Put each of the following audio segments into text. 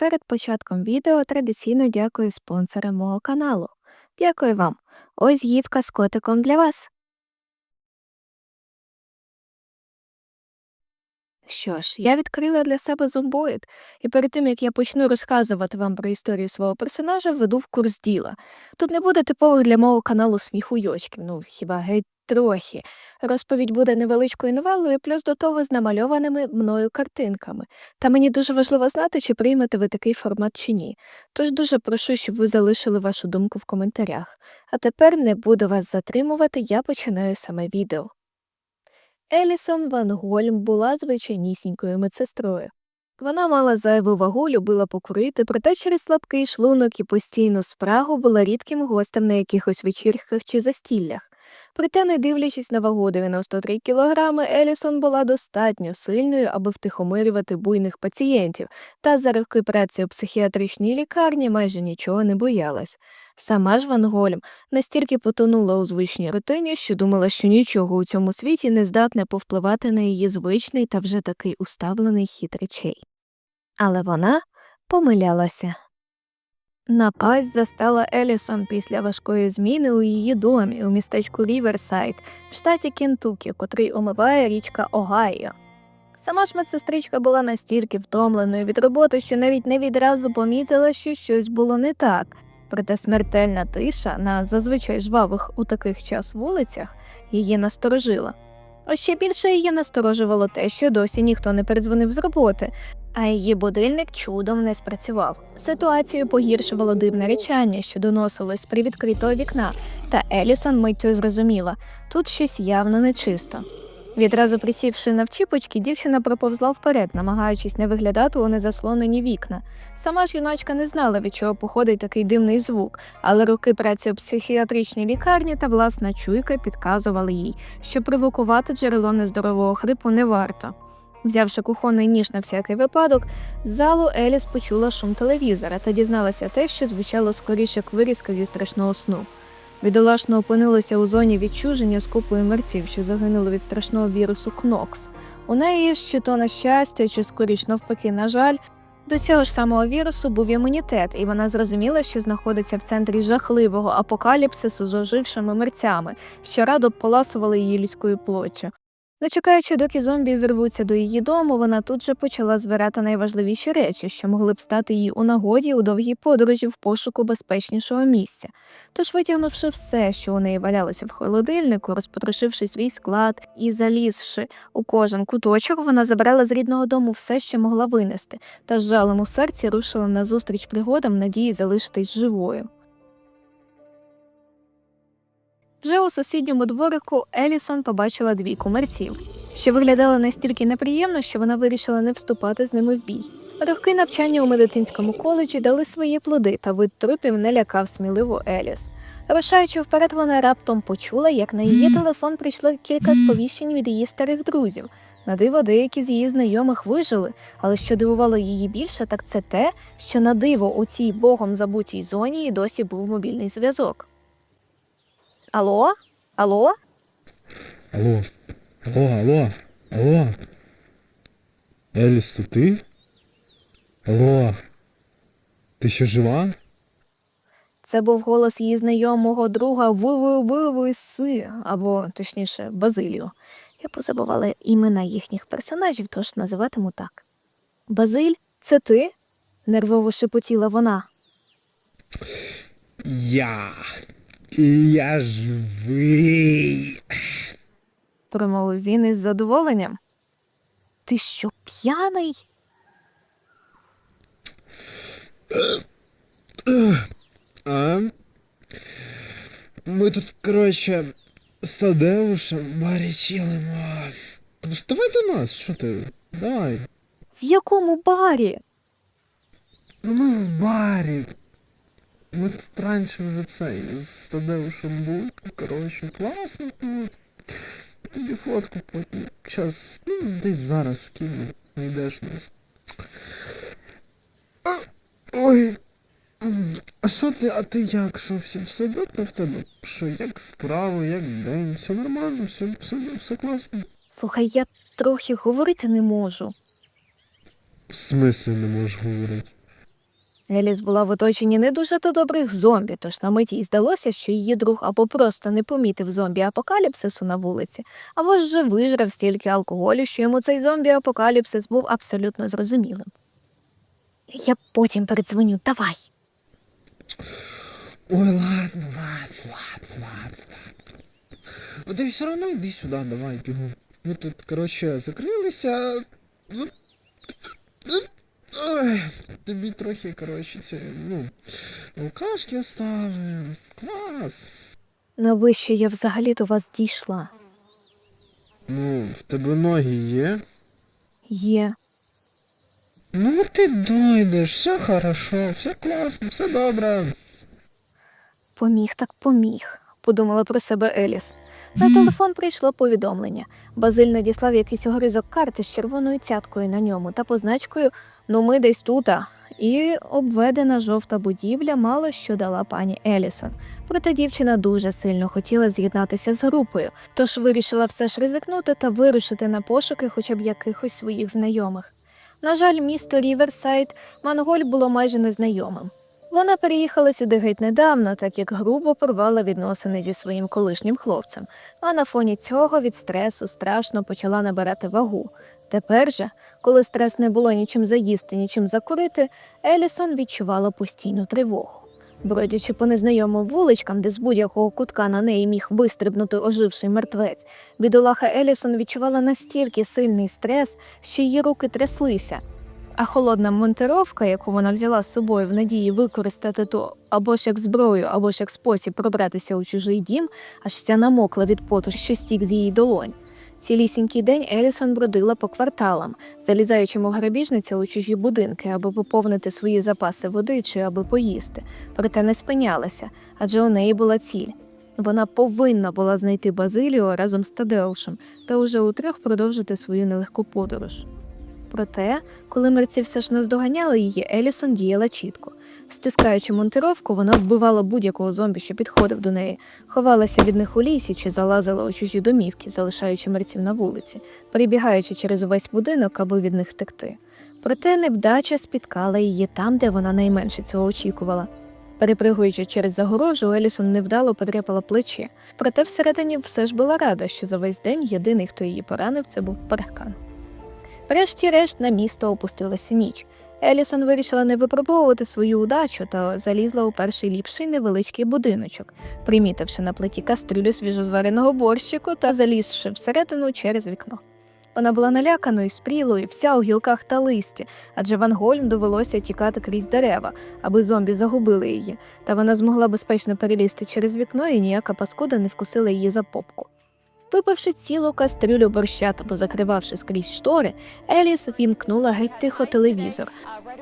Перед початком відео традиційно дякую спонсорам мого каналу. Дякую вам. Ось гівка з котиком для вас. Що ж, я відкрила для себе зомбоїд, і перед тим як я почну розказувати вам про історію свого персонажа, веду в курс діла. Тут не буде типових для мого каналу сміхуйочків, ну хіба геть трохи. Розповідь буде невеличкою новелою, плюс до того з намальованими мною картинками. Та мені дуже важливо знати, чи приймете ви такий формат чи ні. Тож дуже прошу, щоб ви залишили вашу думку в коментарях. А тепер не буду вас затримувати, я починаю саме відео. Елісон Ван Гольм була звичайнісінькою медсестрою. Вона мала зайву вагу, любила покурити, проте через слабкий шлунок і постійну спрагу була рідким гостем на якихось вечірках чи застіллях. Проте, не дивлячись на вагу 93 кілограми, Елісон була достатньо сильною, аби втихомирювати буйних пацієнтів, та за роки праці у психіатричній лікарні майже нічого не боялась. Сама ж Ван Гольм настільки потонула у звичній рутині, що думала, що нічого у цьому світі не здатне повпливати на її звичний та вже такий уставлений хід речей. Але вона помилялася. Напасть застала Елісон після важкої зміни у її домі у містечку Ріверсайд в штаті Кентукі, котрий омиває річка Огайо. Сама ж медсестричка була настільки втомленою від роботи, що навіть не відразу помітила, що щось було не так. Проте смертельна тиша на зазвичай жвавих у таких час вулицях її насторожила. А ще більше її насторожувало те, що досі ніхто не передзвонив з роботи, а її будильник чудом не спрацював. Ситуацію погіршувало дивне речання, що доносилось при відкритого вікна, та Елісон миттю зрозуміла тут щось явно нечисто. Відразу присівши на вчіпочки, дівчина проповзла вперед, намагаючись не виглядати у незаслонені вікна. Сама ж юначка не знала, від чого походить такий дивний звук, але роки праці у психіатричній лікарні та власна чуйка підказували їй, що провокувати джерело нездорового хрипу не варто. Взявши кухонний ніж на всякий випадок, з залу Еліс почула шум телевізора та дізналася те, що звучало скоріше як вирізка зі страшного сну. Бідолашно опинилася у зоні відчуження з купою мерців, що загинули від страшного вірусу Кнокс. У неї чи то на щастя, чи скоріш навпаки, на жаль, до цього ж самого вірусу був імунітет, і вона зрозуміла, що знаходиться в центрі жахливого апокаліпсису з ожившими мерцями, що радо поласували її людською плоттю. Не чекаючи, доки зомбі вирвуться до її дому, вона тут же почала збирати найважливіші речі, що могли б стати їй у нагоді у довгій подорожі в пошуку безпечнішого місця. Тож, витягнувши все, що у неї валялося в холодильнику, розпотрошивши свій склад і залізши у кожен куточок, вона забрала з рідного дому все, що могла винести, та з жалем у серці рушила назустріч пригодам надії залишитись живою. Вже у сусідньому дворику Елісон побачила двійку мерців, що виглядали настільки неприємно, що вона вирішила не вступати з ними в бій. Роки навчання у медицинському коледжі дали свої плоди, та вид трупів не лякав сміливу Еліс. Рушаючи вперед, вона раптом почула, як на її телефон прийшло кілька сповіщень від її старих друзів. На диво, деякі з її знайомих вижили, але що дивувало її більше, так це те, що на диво у цій богом забутій зоні і досі був мобільний зв'язок. Алло? Алло? Алло, алло, алло, алло. Еліс, то ти? Алло. Ти ще жива? Це був голос її знайомого друга Вивививиси, або точніше Базиліо. Я позабувала імена їхніх персонажів, тож називатиму так. Базиль, це ти? нервово шепотіла вона. Я. Я живий. промовив він із задоволенням. Ти що, п'яний? А? Ми тут, коротше, з Тадеушем в барі. Давай до нас, що ти? Давай. В якому барі? Ну ми в барі. Ми тут раніше вже цей з Тадеушем були. Коротше, класно тут. Тобі фотку потім. Час. Ну, десь зараз скину. Знайдеш нас. А, Ой. А що ти, а ти як? Що все, все добре в тебе? Що, як справи, як день? Все нормально, все, все, все класно. Слухай, я трохи говорити не можу. В смислі не можеш говорити? Еліс була в оточенні не дуже то добрих зомбі, тож на миті їй здалося, що її друг або просто не помітив зомбі апокаліпсису на вулиці, або ж же вижрав стільки алкоголю, що йому цей зомбі апокаліпсис був абсолютно зрозумілим. Я потім передзвоню, давай. Ой, ладно, ладно, ладно, ладно. Ну ти все одно йди сюди, давай, бігом. Ми тут, коротше, закрилися. Ой, тобі трохи, коротше, це, ну, алкашки оставили. Клас. Навищо я взагалі до вас дійшла? Ну, в тебе ноги є. Є. Ну, ти дойдеш, все хорошо, все класно, все добре. Поміг так поміг, подумала про себе Еліс. На телефон прийшло повідомлення. Базиль надіслав якийсь огризок карти з червоною цяткою на ньому та позначкою Ну ми десь тута. І обведена жовта будівля мало що дала пані Елісон. Проте дівчина дуже сильно хотіла з'єднатися з групою, тож вирішила все ж ризикнути та вирушити на пошуки хоча б якихось своїх знайомих. На жаль, місто Ріверсайд Манголь було майже незнайомим. Вона переїхала сюди геть недавно, так як грубо порвала відносини зі своїм колишнім хлопцем, а на фоні цього від стресу страшно почала набирати вагу. Тепер же, коли стрес не було нічим заїсти, нічим закурити, Елісон відчувала постійну тривогу. Бродячи по незнайомим вуличкам, де з будь-якого кутка на неї міг вистрибнути оживший мертвець, бідолаха Елісон відчувала настільки сильний стрес, що її руки тряслися. А холодна монтировка, яку вона взяла з собою в надії використати то або ж як зброю, або ж як спосіб пробратися у чужий дім, аж вся намокла від поту, що стік з її долонь. Цілісінький день Елісон бродила по кварталам, залізаючи мов грабіжниця у чужі будинки, аби поповнити свої запаси води чи аби поїсти, проте не спинялася, адже у неї була ціль. Вона повинна була знайти Базиліо разом з Тадеушем та уже утрьох продовжити свою нелегку подорож. Проте, коли мерці все ж наздоганяли її, Елісон діяла чітко. Стискаючи монтировку, вона вбивала будь-якого зомбі, що підходив до неї, ховалася від них у лісі чи залазила у чужі домівки, залишаючи мерців на вулиці, перебігаючи через увесь будинок, аби від них втекти. Проте невдача спіткала її там, де вона найменше цього очікувала. Перепригуючи через загорожу, Елісон невдало потряпала плече. Проте всередині все ж була рада, що за весь день єдиний, хто її поранив, це був паркан. Врешті-решт на місто опустилася ніч. Елісон вирішила не випробовувати свою удачу та залізла у перший ліпший невеличкий будиночок, примітивши на плиті кастрюлю свіжозвареного борщику та залізши всередину через вікно. Вона була наляканою, спрілою, вся у гілках та листі, адже Ван Гольм довелося тікати крізь дерева, аби зомбі загубили її, та вона змогла безпечно перелізти через вікно і ніяка паскуда не вкусила її за попку. Випивши цілу кастрюлю борща та позакривавши скрізь штори, Еліс вімкнула геть тихо телевізор,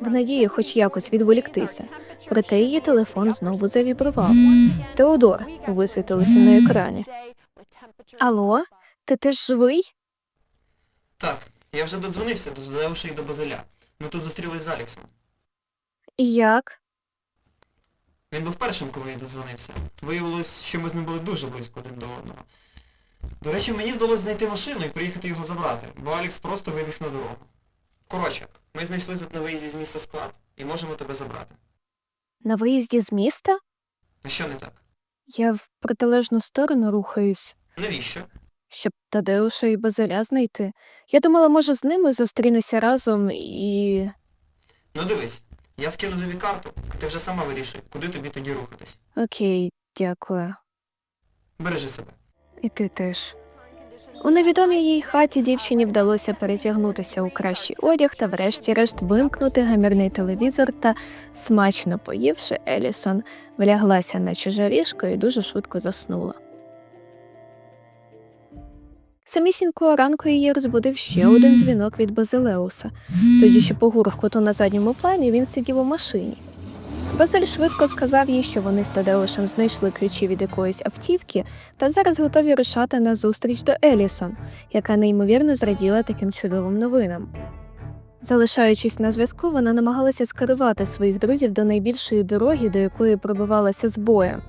в надії хоч якось відволіктися. Проте її телефон знову завібрував. Теодор висвітилося на екрані. Алло, ти теж живий? Так, я вже додзвонився до Задеуша до Базиля. Ми тут зустрілись з Аліксом. І як? Він був першим, коли я додзвонився. Виявилось, що ми з ним були дуже близько один до одного. До речі, мені вдалося знайти машину і приїхати його забрати, бо Алікс просто вибіг на дорогу. Коротше, ми знайшли тут на виїзді з міста склад і можемо тебе забрати. На виїзді з міста? А що не так? Я в протилежну сторону рухаюсь, Навіщо? щоб Тадеуша і Базиля знайти. Я думала, може, з ними зустрінуся разом і. Ну дивись, я скину тобі карту, а ти вже сама вирішуй, куди тобі тоді рухатись. Окей, дякую. Бережи себе. І ти теж. У невідомій їй хаті дівчині вдалося перетягнутися у кращий одяг та врешті-решт вимкнути гамірний телевізор та, смачно поївши, Елісон вляглася на чуже ліжко і дуже швидко заснула. Самісінького ранку її розбудив ще один дзвінок від Базилеуса. Судячи по гуркоту на задньому плані, він сидів у машині. Базиль швидко сказав їй, що вони з Тадеушем знайшли ключі від якоїсь автівки та зараз готові рушати на зустріч до Елісон, яка неймовірно зраділа таким чудовим новинам. Залишаючись на зв'язку, вона намагалася скерувати своїх друзів до найбільшої дороги, до якої пробивалася з боєм.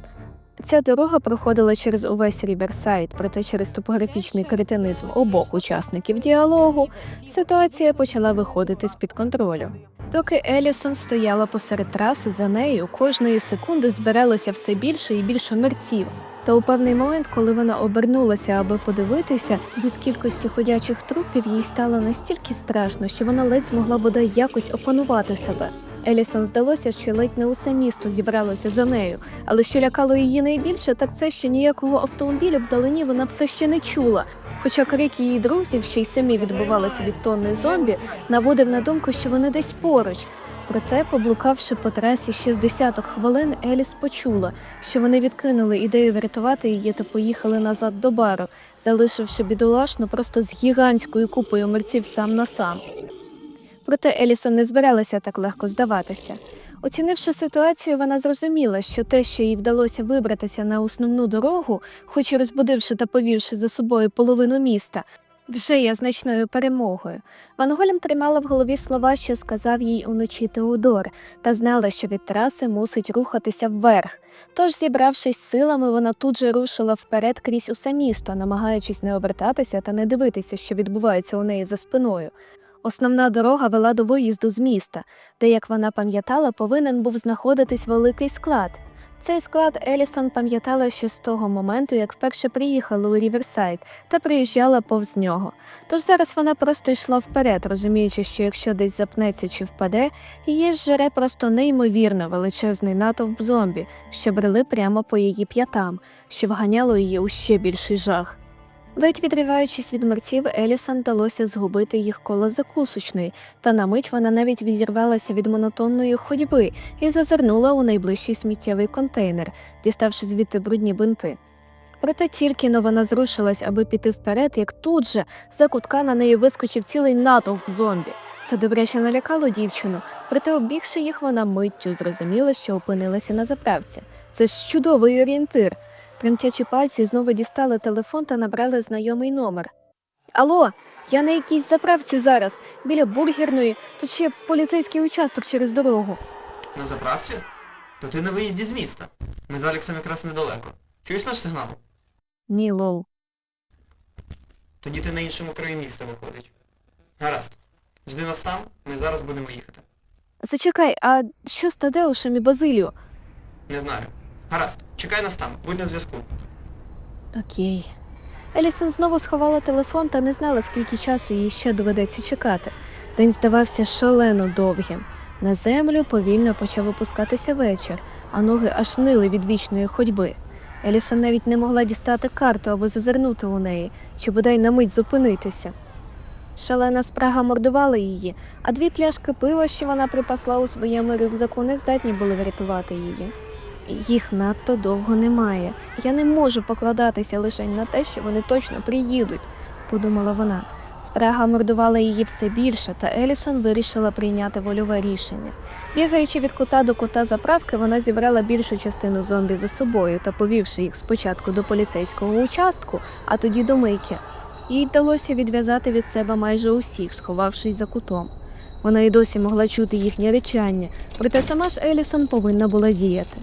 Ця дорога проходила через увесь Ріверсайд, проте через топографічний кретинизм обох учасників діалогу ситуація почала виходити з-під контролю. Доки Елісон стояла посеред траси, за нею кожної секунди збиралося все більше і більше мерців. Та у певний момент, коли вона обернулася, аби подивитися, від кількості ходячих трупів їй стало настільки страшно, що вона ледь змогла бодай якось опанувати себе. Елісон здалося, що ледь не усе місто зібралося за нею, але що лякало її найбільше, так це, що ніякого автомобіля вдалині вона все ще не чула. Хоча крик її друзів, що й самі відбувалися від тонни зомбі, наводив на думку, що вони десь поруч. Проте, поблукавши по трасі ще з десяток хвилин, Еліс почула, що вони відкинули ідею врятувати її та поїхали назад до бару, залишивши бідолашну просто з гігантською купою мерців сам на сам. Проте Елісон не збиралася так легко здаватися. Оцінивши ситуацію, вона зрозуміла, що те, що їй вдалося вибратися на основну дорогу, хоч і розбудивши та повівши за собою половину міста, вже є значною перемогою. Ван Голем тримала в голові слова, що сказав їй уночі Теодор, та знала, що від траси мусить рухатися вверх. Тож, зібравшись силами, вона тут же рушила вперед крізь усе місто, намагаючись не обертатися та не дивитися, що відбувається у неї за спиною. Основна дорога вела до виїзду з міста, де, як вона пам'ятала, повинен був знаходитись великий склад. Цей склад Елісон пам'ятала ще з того моменту, як вперше приїхала у Ріверсайд та приїжджала повз нього. Тож зараз вона просто йшла вперед, розуміючи, що якщо десь запнеться чи впаде, її зжере просто неймовірно величезний натовп зомбі, що брели прямо по її п'ятам, що вганяло її у ще більший жах. Ледь відриваючись від мерців, Елісон вдалося згубити їх коло закусочної, та на мить вона навіть відірвалася від монотонної ходьби і зазирнула у найближчий сміттєвий контейнер, діставши звідти брудні бинти. Проте тільки но вона зрушилась, аби піти вперед, як тут же за кутка на неї вискочив цілий натовп зомбі. Це добряче налякало дівчину, проте обігши їх, вона миттю зрозуміла, що опинилася на заправці. Це ж чудовий орієнтир. Тремтячі пальці знову дістали телефон та набрали знайомий номер. Алло, я на якійсь заправці зараз, біля бургерної, тут ще поліцейський участок через дорогу. На заправці? То ти на виїзді з міста. Ми з Алексом якраз недалеко. Чуєш наш сигнал? Ні, лол. Тоді ти на іншому краю міста виходить. Гаразд. Жди нас там, ми зараз будемо їхати. Зачекай, а що з Тадеушем і Базиліо? Не знаю. Гаразд, чекай нас там, будь на зв'язку. Окей. Елісон знову сховала телефон та не знала, скільки часу їй ще доведеться чекати. День здавався шалено довгим. На землю повільно почав опускатися вечір, а ноги аж нили від вічної ходьби. Елісон навіть не могла дістати карту, аби зазирнути у неї, чи бодай на мить зупинитися. Шалена спрага мордувала її, а дві пляшки пива, що вона припасла у своєму рюкзаку, не здатні були врятувати її. Їх надто довго немає. Я не можу покладатися лише на те, що вони точно приїдуть, подумала вона. Спрага мордувала її все більше, та Елісон вирішила прийняти вольове рішення. Бігаючи від кута до кута заправки, вона зібрала більшу частину зомбі за собою та повівши їх спочатку до поліцейського участку, а тоді до мийки. Їй вдалося відв'язати від себе майже усіх, сховавшись за кутом. Вона й досі могла чути їхнє речання, проте сама ж Елісон повинна була діяти.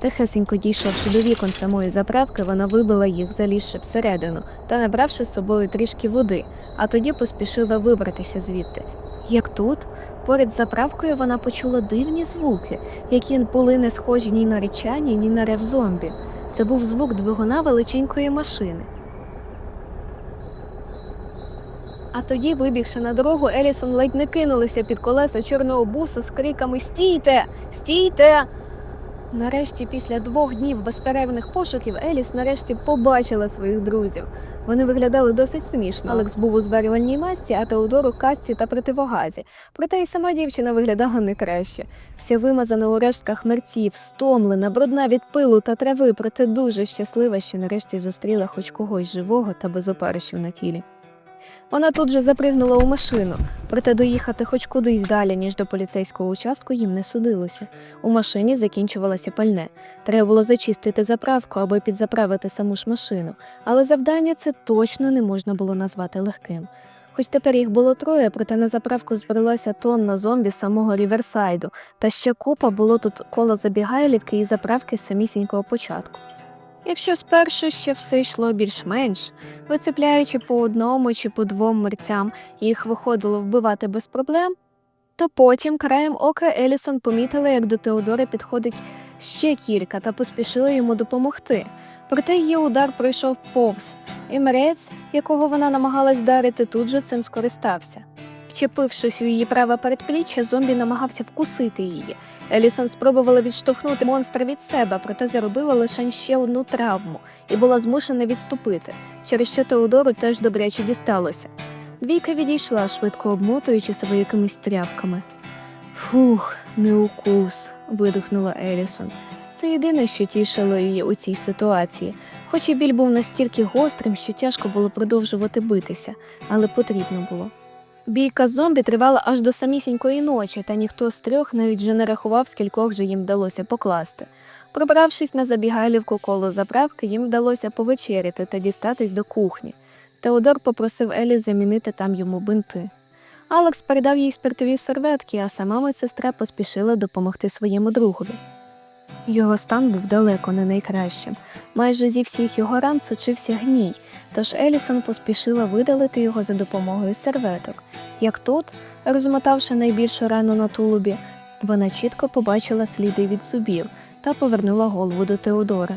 Тихесенько дійшовши до вікон самої заправки, вона вибила їх, залізши всередину та набравши з собою трішки води, а тоді поспішила вибратися звідти. Як тут, поряд з заправкою вона почула дивні звуки, які були не схожі ні на речання, ні на рев зомбі. Це був звук двигуна величенької машини. А тоді, вибігши на дорогу, Елісон ледь не кинулася під колеса чорного буса з криками Стійте! Стійте! Нарешті, після двох днів безперервних пошуків, Еліс нарешті побачила своїх друзів. Вони виглядали досить смішно. Алекс був у зварювальній масці, а Теодор у касці та противогазі. Проте й сама дівчина виглядала не краще. Вся вимазана у рештках мерців, стомлена, брудна від пилу та трави, проте дуже щаслива, що нарешті зустріла хоч когось живого та без опаришів на тілі. Вона тут же запригнула у машину, проте доїхати хоч кудись далі, ніж до поліцейського участку, їм не судилося. У машині закінчувалося пальне. Треба було зачистити заправку, аби підзаправити саму ж машину. Але завдання це точно не можна було назвати легким. Хоч тепер їх було троє, проте на заправку збралося тонна зомбі самого Ріверсайду, та ще купа було тут коло забігайлівки і заправки з самісінького початку. Якщо спершу ще все йшло більш-менш, вицепляючи по одному чи по двом мерцям, їх виходило вбивати без проблем, то потім краєм ока Елісон помітила, як до Теодора підходить ще кілька та поспішила йому допомогти. Проте її удар пройшов повз, і мерець, якого вона намагалась вдарити, тут же цим скористався. Вчепившись у її праве передпліччя, зомбі намагався вкусити її. Елісон спробувала відштовхнути монстра від себе, проте заробила лише ще одну травму і була змушена відступити, через що Теодору теж добряче дісталося. Двійка відійшла, швидко обмотуючи себе якимись тряпками. Фух, не укус, видихнула Елісон. Це єдине, що тішило її у цій ситуації, хоч і біль був настільки гострим, що тяжко було продовжувати битися, але потрібно було. Бійка з зомбі тривала аж до самісінької ночі, та ніхто з трьох навіть вже не рахував, скількох же їм вдалося покласти. Пробравшись на забігайлівку коло заправки, їм вдалося повечеряти та дістатись до кухні. Теодор попросив Елі замінити там йому бинти. Алекс передав їй спиртові серветки, а сама медсестра поспішила допомогти своєму другові. Його стан був далеко не найкращим. Майже зі всіх його ран сочився гній, тож Елісон поспішила видалити його за допомогою серветок. Як тут, розмотавши найбільшу рану на тулубі, вона чітко побачила сліди від зубів та повернула голову до Теодора.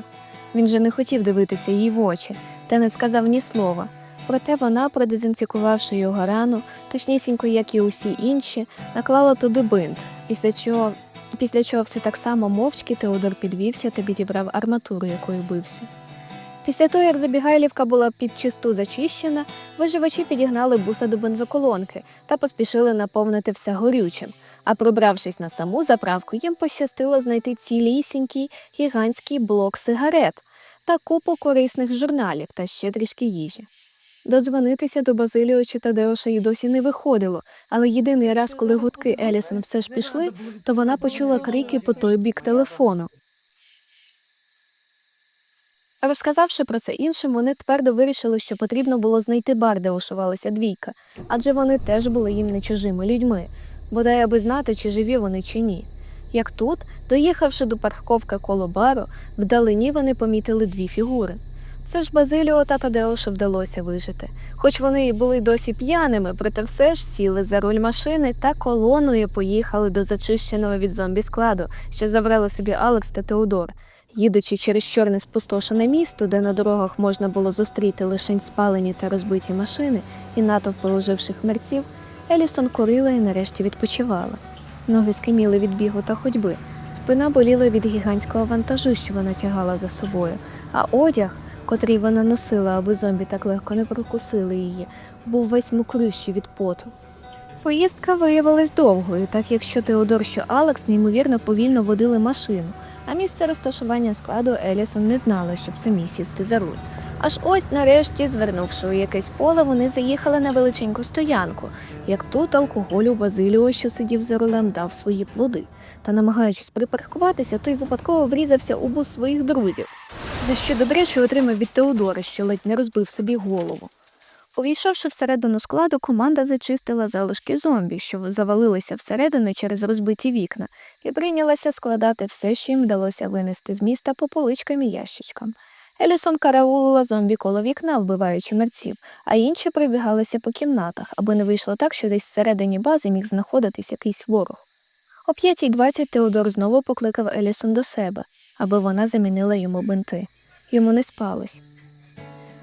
Він же не хотів дивитися їй в очі та не сказав ні слова. Проте вона, продезінфікувавши його рану, точнісінько, як і усі інші, наклала туди бинт, після чого, після чого все так само мовчки Теодор підвівся та підібрав арматуру, якою бився. Після того, як забігайлівка була підчисту зачищена, виживачі підігнали буса до бензоколонки та поспішили наповнити все горючим. А пробравшись на саму заправку, їм пощастило знайти цілісінький гігантський блок сигарет та купу корисних журналів та ще трішки їжі. Додзвонитися до Базиліо чи Тадеоша й досі не виходило, але єдиний раз, коли гудки Елісон все ж пішли, то вона почула крики по той бік телефону. Розказавши про це іншим, вони твердо вирішили, що потрібно було знайти бар, де ошивалася двійка, адже вони теж були їм не чужими людьми, бодай аби знати, чи живі вони чи ні. Як тут, доїхавши до парковки коло бару, вдалині вони помітили дві фігури. Все ж Базиліо та Тадеушу вдалося вижити. Хоч вони і були досі п'яними, проте все ж сіли за руль машини та колоною поїхали до зачищеного від зомбі складу, що забрали собі Алекс та Теодор. Їдучи через чорне спустошене місто, де на дорогах можна було зустріти лише спалені та розбиті машини і натовпи оживших мерців, Елісон курила і нарешті відпочивала. Ноги скиміли від бігу та ходьби, спина боліла від гігантського вантажу, що вона тягала за собою, а одяг, котрий вона носила, аби зомбі так легко не прокусили її, був весь мокрющий від поту. Поїздка виявилась довгою, так як що Теодор, що Алекс неймовірно повільно водили машину, а місце розташування складу Елісон не знала, щоб самі сісти за руль. Аж ось нарешті, звернувши у якесь поле, вони заїхали на величеньку стоянку. Як тут алкоголь у Базиліо, що сидів за рулем, дав свої плоди. Та, намагаючись припаркуватися, той випадково врізався у бус своїх друзів, за що добряче отримав від Теодора, що ледь не розбив собі голову. Увійшовши всередину складу, команда зачистила залишки зомбі, що завалилися всередину через розбиті вікна, і прийнялася складати все, що їм вдалося винести з міста по поличкам і ящичкам. Елісон караулила зомбі коло вікна, вбиваючи мерців, а інші прибігалися по кімнатах, аби не вийшло так, що десь всередині бази міг знаходитись якийсь ворог. О 5.20 Теодор знову покликав Елісон до себе, аби вона замінила йому бинти. Йому не спалось.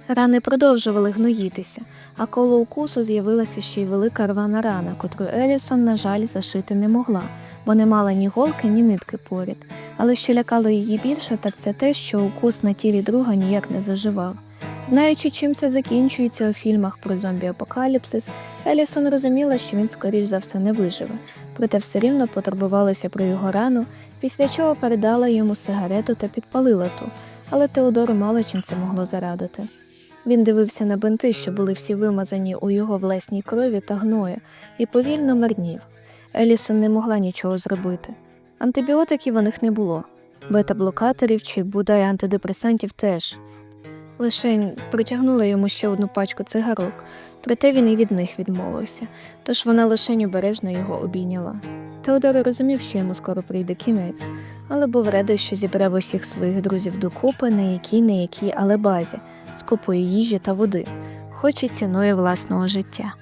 Рани продовжували гноїтися, а коло укусу з'явилася ще й велика рвана рана, котру Елісон, на жаль, зашити не могла, бо не мала ні голки, ні нитки поряд. Але що лякало її більше, так це те, що укус на тілі друга ніяк не заживав. Знаючи, чим це закінчується у фільмах про зомбі-апокаліпсис, Елісон розуміла, що він, скоріш за все, не виживе, проте все рівно потурбувалася про його рану, після чого передала йому сигарету та підпалила ту, але Теодору мало чим це могло зарадити. Він дивився на бинти, що були всі вимазані у його власній крові та гної, і повільно марнів. Елісон не могла нічого зробити. Антибіотиків у них не було, бета-блокаторів чи бодай антидепресантів теж. Лишень притягнула йому ще одну пачку цигарок, проте він і від них відмовився, тож вона лишень обережно його обійняла. Теодор розумів, що йому скоро прийде кінець, але був радий, що зібрав усіх своїх друзів докупи на якій не якій, але базі, з купою їжі та води, хоч і ціною власного життя.